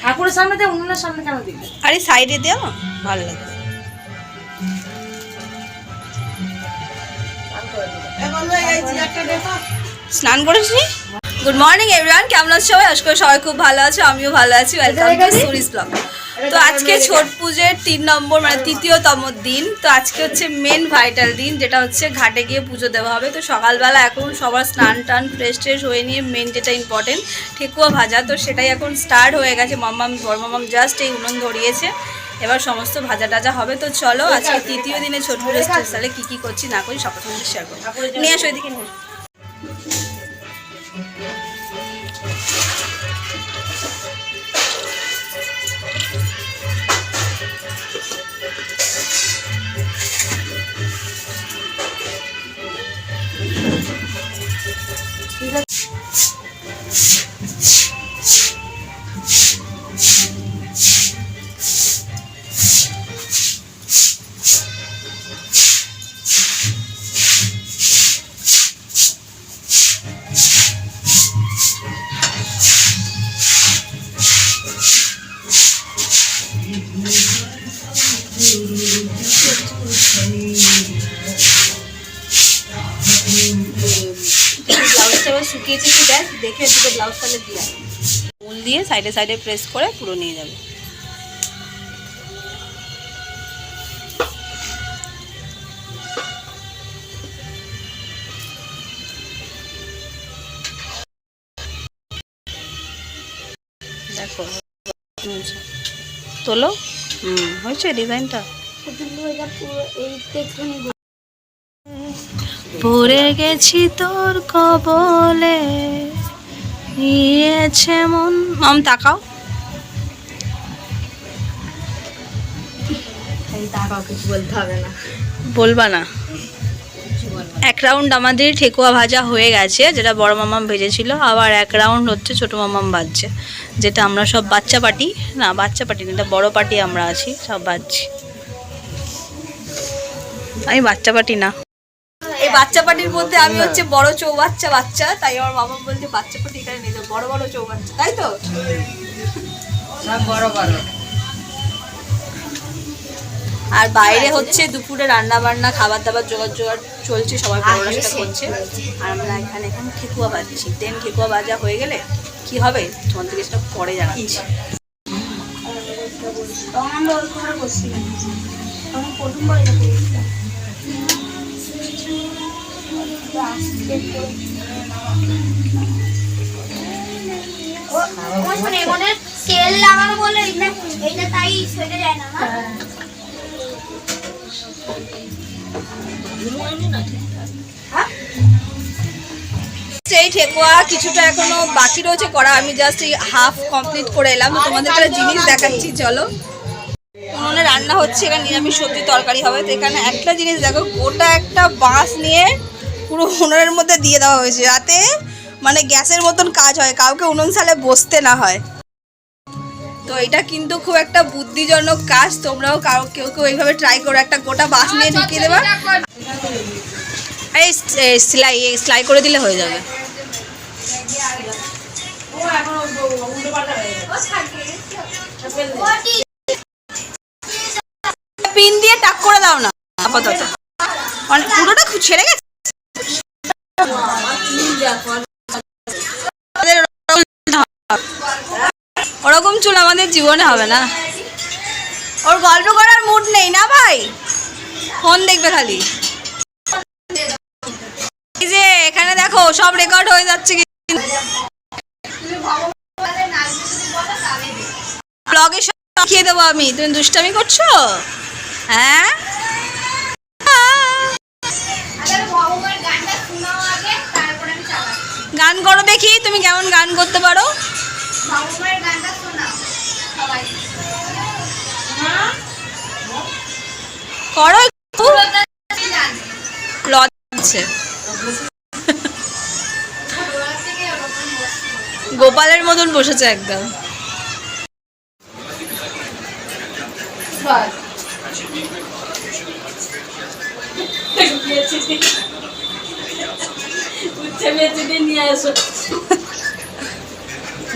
ঠাকুরের সামনে দে উনুনের সামনে কেন দিবি? আরে সাইডে দেও ভালো লাগে। স্নান করেছি? গুড মর্নিং এভরিওয়ান কেমন আছো সবাই? আজকে সবাই খুব ভালো আছে আমিও ভালো আছি। ওয়েলকাম টু সুরিস ব্লগ তো আজকে ছট পুজোর তিন নম্বর মানে তৃতীয়তম দিন। তো আজকে হচ্ছে মেন ভাইটাল দিন, যেটা হচ্ছে ঘাটে গিয়ে পুজো দেওয়া হবে। তো সকালবেলা এখন সবার স্নান টান ফ্রেশ ট্রেশ হয়ে নিয়ে মেন যেটা ইম্পর্টেন্ট ঠেকুয়া ভাজা। তো সেটাই এখন স্টার্ট হয়ে গেছে। মাম্মাম বড় জাস্ট এই উনুন ধরিয়েছে। এবার সমস্ত ভাজা টাজা হবে। তো চলো আজকে তৃতীয় দিনে ছোট পুজো স্পেশালে কী কী করছি না করি, সব শেয়ার করব নিয়ে আসো এদিকে। নিয়ে ব্লাউজ তাহলে দিয়ে উল দিয়ে সাইডে সাইডে প্রেস করে পুরো নিয়ে যাবে। তোলো। হুম, হয়েছে ডিজাইনটা? পড়ে গেছি তোর কবলে। নিয়েছে মন। মাম তাকাও। বলবা না। এক রাউন্ড আমাদের ঠেকুয়া ভাজা হয়ে গেছে যেটা বড় মামাম ভেজেছিল। আবার এক রাউন্ড হচ্ছে ছোট মামাম বাজছে যেটা আমরা সব বাচ্চা পার্টি না বাচ্চা পার্টি না এটা বড় পার্টি আমরা আছি সব বাজছি। আমি বাচ্চা পার্টি না। এই বাচ্চা পার্টির মধ্যে আমি হচ্ছে বড় চৌবাচ্চা বাচ্চা তাই আমার মামা বলছে বাচ্চা পার্টি এখানে নেই বড় বড় চৌবাচ্চা তাই তো? বড় বড়। আর বাইরে হচ্ছে দুপুরে রান্না বান্না খাবার দাবার জোগাড় জোগাড় চলছে সবাই পড়াশোনা করছে। আর আমরা এখানে এখন ঠেকুয়া বাজছি। দেন ঠেকুয়া বাজা হয়ে গেলে কি হবে? তোমাদেরকে সেটা পরে জানাচ্ছি। তখন আমরা ওই ঘরে বসছিলাম। তখন প্রথমবার সেই ঠেকুয়া কিছুটা এখনও বাকি রয়েছে, করা আমি জাস্ট এই হাফ কমপ্লিট করে এলাম। তোমাদের একটা জিনিস দেখাচ্ছি, চলো। উনুনে রান্না হচ্ছে, এখানে নিরামিষ সবজি তরকারি হবে। তো এখানে একটা জিনিস দেখো, গোটা একটা বাঁশ নিয়ে পুরো উনুনের মধ্যে দিয়ে দেওয়া হয়েছে, যাতে মানে গ্যাসের মতন কাজ হয়, কাউকে উনুন সালে বসতে না হয়। তো এটা কিন্তু খুব একটা বুদ্ধিজনক কাজ, তোমরাও কারও কেউ কেউ এইভাবে ট্রাই করো, একটা গোটা বাঁশ নিয়ে ঢুকিয়ে দেবা। এই সেলাই সেলাই করে দিলে হয়ে যাবে। পিন দিয়ে টাক করে দাও না। আপাতত। মানে পুরোটা ছেড়ে গেছে? ওরকম চুল আমাদের জীবনে হবে না। ওর গল্প করার মুড নেই না ভাই? ফোন দেখবে খালি। যে এখানে দেখো, সব রেকর্ড হয়ে যাচ্ছে ব্লগে সব দেখিয়ে দেবো আমি। তুমি দুষ্টামি করছ? হ্যাঁ? গান করো দেখি, তুমি কেমন গান করতে পারো? করো একটু। লজ্জা গোপালের মতন বসেছে একদম।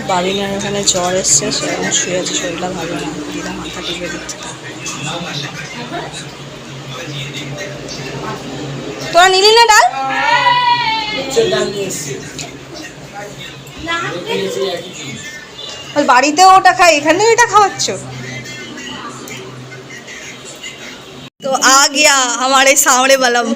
বাবিনের ওখানে জ্বর এসছে, সেরকম শুয়ে আছে, শরীরটা ভালো না। দিদা মাথা টিপে দিচ্ছে। তোরা নিলি না ডাল? ওই বাড়িতেও ওটা খাই এখানেও এটা খাওয়াচ্ছ? গিয়া আমার এই সামনে বলম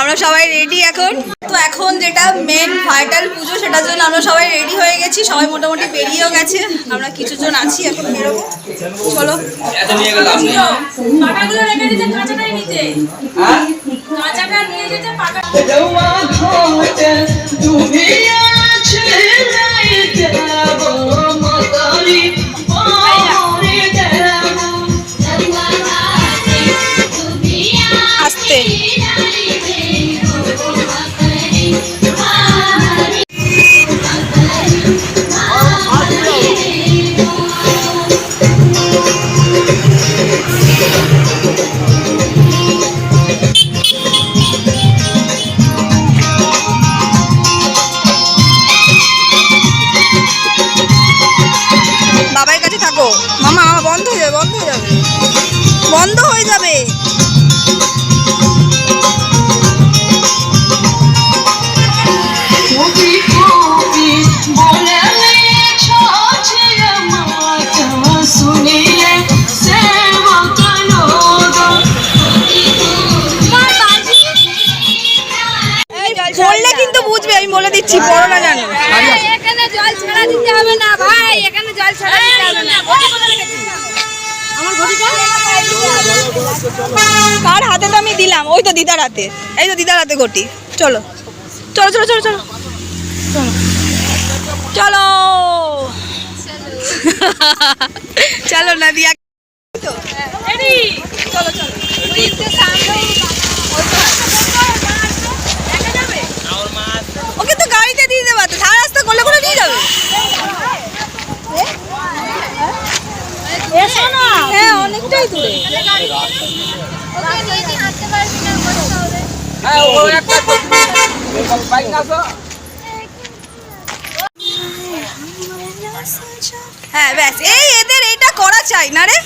আমরা সবাই রেডি এখন? তো এখন যেটা মেন ভাইটাল পুজো সেটার জন্য আমরা সবাই রেডি হয়ে গেছি। সবাই মোটামুটি বেরিয়েও গেছে। আমরা কিছু জন আছি এখন বেরোবো। চলো। পাকাগুলো রেখে মামা মামা বন্ধ হয়ে যাবে বন্ধ হয়ে যাবে। বন্ধ হয়ে যাবে। পড়লে কিন্তু বুঝবে আমি বলে দিচ্ছি পড়ো না জানো। এখানে জল ছাড়া দিতে হবে না ভাই এখানে জল ছাড়া দিতে হবে না। কার হাতে তো আমি দিলাম? ওই তো দিদার হাতে। এই তো দিদার হাতে ঘটি। চলো। চলো চলো চলো চলো। চলো। চলো, নাদিয়া। তো। চলো চলো ওকে তো গাড়িতে দিয়ে দেবা তো সারা রাস্তা করলে করে নিয়ে যাবে এসো না হ্যাঁ অনেকটাই দূরে হাঁটতে পারবি না বলতে হবে হ্যাঁ ব্যাস। এই এদের এইটা করা চাই না রে?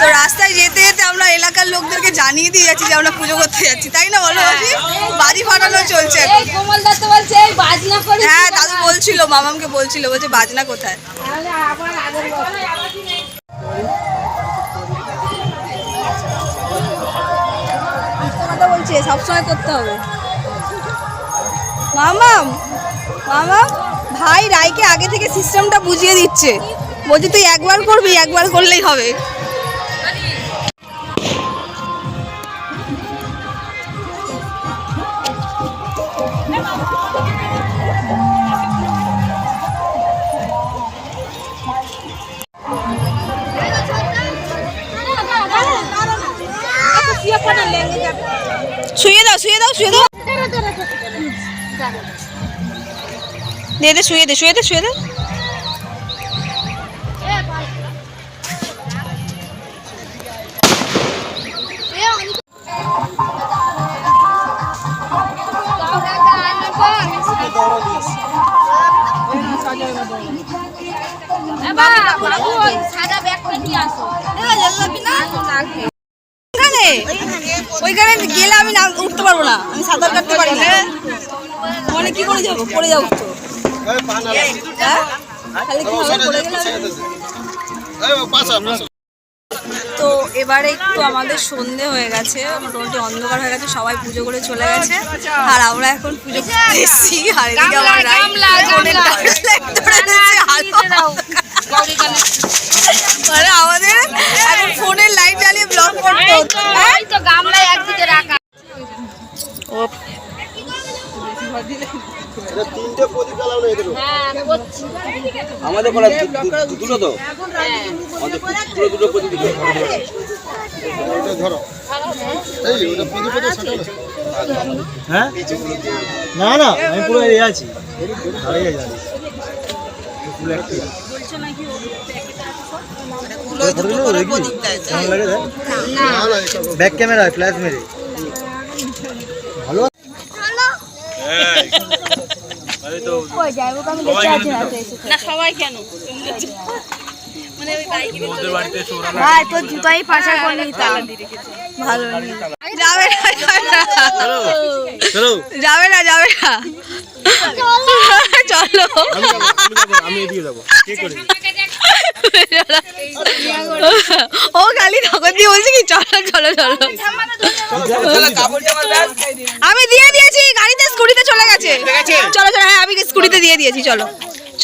তো রাস্তায় যেতে যেতে আমরা এলাকার লোকদেরকে জানিয়ে দিয়ে যাচ্ছি যে আমরা পুজো করতে যাচ্ছি। তাই না বলো বাজি বাজি ফাটানো চলছে হ্যাঁ দাদু বলছিল, মামামকে বলছিল, বলছে বাজনা কোথায়? বলছে সবসময় করতে হবে। মামাম মামাম ভাই রাইকে আগে থেকে সিস্টেমটা বুঝিয়ে দিচ্ছে। বলছে তুই একবার করবি একবার করলেই হবে। শুয়ে দাও শুয়ে দাও শুয়ে দাও। দে দে শুয়ে দে শুয়ে দে শুয়ে দে। ওইখানে গেলে আমি না উঠতে পারব না আমি সাঁতার কাটতে পারি না মানে কি করে যাব পড়ে যাব তো হ্যাঁ? তো এবারে একটু আমাদের সন্ধে হয়ে গেছে মোটামুটি অন্ধকার হয়ে গেছে সবাই পুজো করে চলে গেছে আর আমরা এখন পুজো করতে এসেছি আর এদিকে আমার রাই ফোনের torchlight ধরে রয়েছে, আলো মানে আমাদের এখন ফোনের লাইট জ্বালিয়ে ব্লগ করতে হচ্ছে হ্যাঁ? এই তো গামলায় একদিকে রাখা ও তিনটে প্রদীপ জ্বালানো এদের হ্যাঁ করছি আমাদের করা দুটো তো? আমাদের দুটো দুটো ধরো। ওটা প্রদীপ হ্যাঁ? না না আমি পুরো এ আছি। ব্যাক দাঁড়িয়ে আছি। ফুল না সবাই কেন? মানে ওই বাইকে ভাই তোর জুতাই পাশা করে নিতাম ভালো যাবে না যাবে না। চলো যাবে না যাবে না। চলো। আমি এদিকে যাব। কে করে? ও খালি তখন দিয়ে বলছে কি চলো চলো চলো। আমি দিয়ে দিয়েছি গাড়িতে স্কুটিতে গেছে? চলো চলো হ্যাঁ আমি স্কুটিতে দিয়ে দিয়েছি চলো।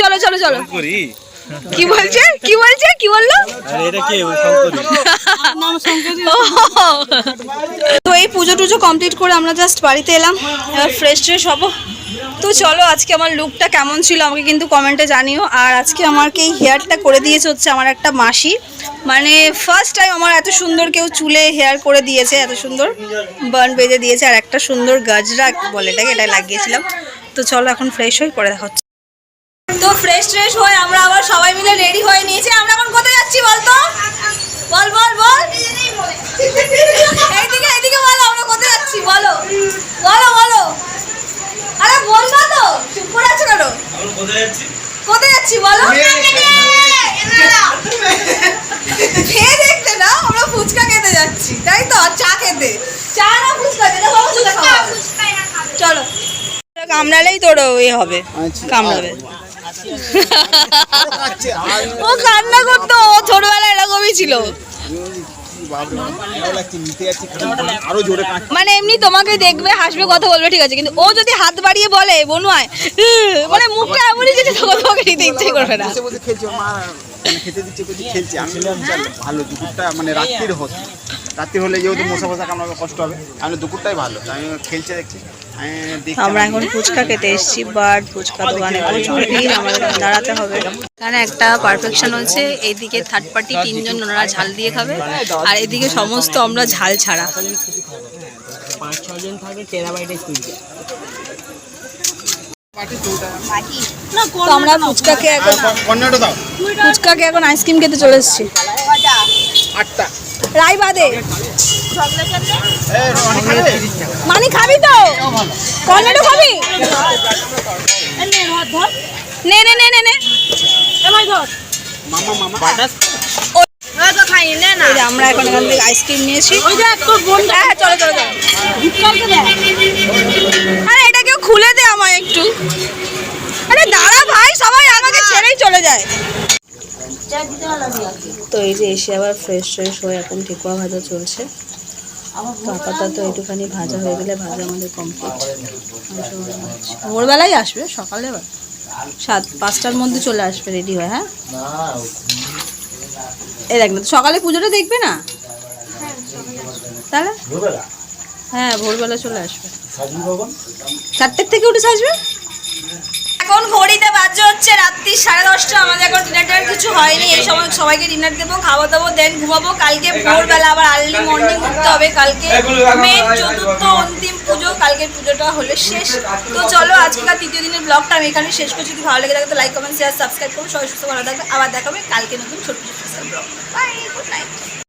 চলো চলো চলো। কি বলছে? কি বলছে? কি বলল? আরে এটা কে? ওই তো এই পুজো টুজো কমপ্লিট করে আমরা জাস্ট বাড়িতে এলাম। এবার ফ্রেশ ট্রেশ হব। তো চলো আজকে আমার লুকটা কেমন ছিল আমাকে কিন্তু কমেন্টে জানিও। আর আজকে আমাকে এই হেয়ারটা করে দিয়েছে হচ্ছে আমার একটা মাসি। মানে ফার্স্ট টাইম আমার এত সুন্দর কেউ চুলে হেয়ার করে দিয়েছে, এত সুন্দর বার্ন বেঁধে দিয়েছে, আর একটা সুন্দর গাজরা বলে এটাকে এটা লাগিয়েছিলাম। তো চলো এখন ফ্রেশ হয়ে পরে দেখা হচ্ছে। তো ফ্রেশ ট্রেশ হয়ে আমরা আবার সবাই মিলে রেডি হয়ে নিয়েছি আমরা এখন কোথায় যাচ্ছি বলতো বল বল বল এইদিকে এইদিকে বলো আমরা কোথায় যাচ্ছি বলো বলো বলো আরে বলবা তো চুপ করে আছো কেন কোথায় যাচ্ছি বলো খেয়ে দেখতে না আমরা ফুচকা খেতে যাচ্ছি তাই তো আর চা খেতে চা না ফুচকা যেটা ভাবো সেটা খাওয়া হবে। চলো কামড়ালেই তোর ওই হবে কামড়াবে। ও কান্না করতো ও ছোটবেলায় এরকমই ছিল। মানে এমনি তোমাকে দেখবে হাসবে কথা বলবে ঠিক আছে কিন্তু ও যদি হাত বাড়িয়ে বলে বনুয়ায় মানে মুখটা এমনই তখন তোমাকে নিতে ইচ্ছে করবে না। মানে খেতে দিচ্ছে খেলছে আমি ভালো দুপুরটা মানে রাত্রির রাত্রি হলে যেহেতু মশা ফসা কামড়াবে কষ্ট হবে। আমি দুপুরটাই ভালো। আমি খেলছে দেখছি। আমরা এখন ফুচকা খেতে এসেছি বাট ফুচকা দোকানে প্রচুর ভিড় আমাদের দাঁড়াতে হবে। এখানে একটা পারফেকশন হচ্ছে এইদিকে থার্ড পার্টি তিনজন ওনারা ঝাল দিয়ে খাবে আর এদিকে সমস্ত আমরা ঝাল ছাড়া। তো আমরা ফুচকা খেয়ে এখন কর্নাটো দাও। ফুচকা খেয়ে এখন আইসক্রিম খেতে চলে এসেছি। আটটা। রায়বাদে। এ, অনেক খাবি তো? কর্নেটো খাবি? নে নে নে নে নে। মামা মামা এই যে আমরা এখন এখান থেকে আইসক্রিম নিয়েছি। হ্যাঁ হ্যাঁ চলো চলো চলো। আরে এটা কেউ খুলে দে আমায় একটু। আরে দাঁড়া ভাই সবাই আমাকে ছেড়েই চলে যায়। তো এই যে এসে আবার ফ্রেশ ফ্রেশ হয়ে এখন ঠেকুয়া ভাজা চলছে। তো আপাতত একটুখানি ভাজা হয়ে গেলে ভাজা আমাদের কমপ্লিট ভোরবেলাই আসবে সকালে সাত পাঁচটার মধ্যে চলে আসবে রেডি হয়ে হ্যাঁ? এই দেখ না তো সকালে পুজোটা দেখবে না? তাহলে? হ্যাঁ ভোরবেলা চলে আসবে। চারটের থেকে উঠে সাজবে? এখন ঘড়িতে বাজে হচ্ছে রাত্রি সাড়ে দশটা। আমাদের এখন ডিনার কিছু হয়নি। এই সময় সবাইকে ডিনার দেবো, খাওয়া দাবো দেন ঘুমাবো। কালকে ভোরবেলা আবার আর্লি মর্নিং উঠতে হবে। কালকে মেন চতুর্থ অন্তিম পুজো। কালকের পুজোটা হলে শেষ। তো চলো আজকের তৃতীয় দিনের ব্লগটা আমি এখানে শেষ করছি। যদি ভালো লেগে থাকে তো লাইক কমেন্ট শেয়ার সাবস্ক্রাইব করো। সবাই সুস্থ, ভালো থাকবে। আবার দেখাবে কালকে নতুন ছোট্ট ছোট্ট ব্লগ বাই গুড নাইট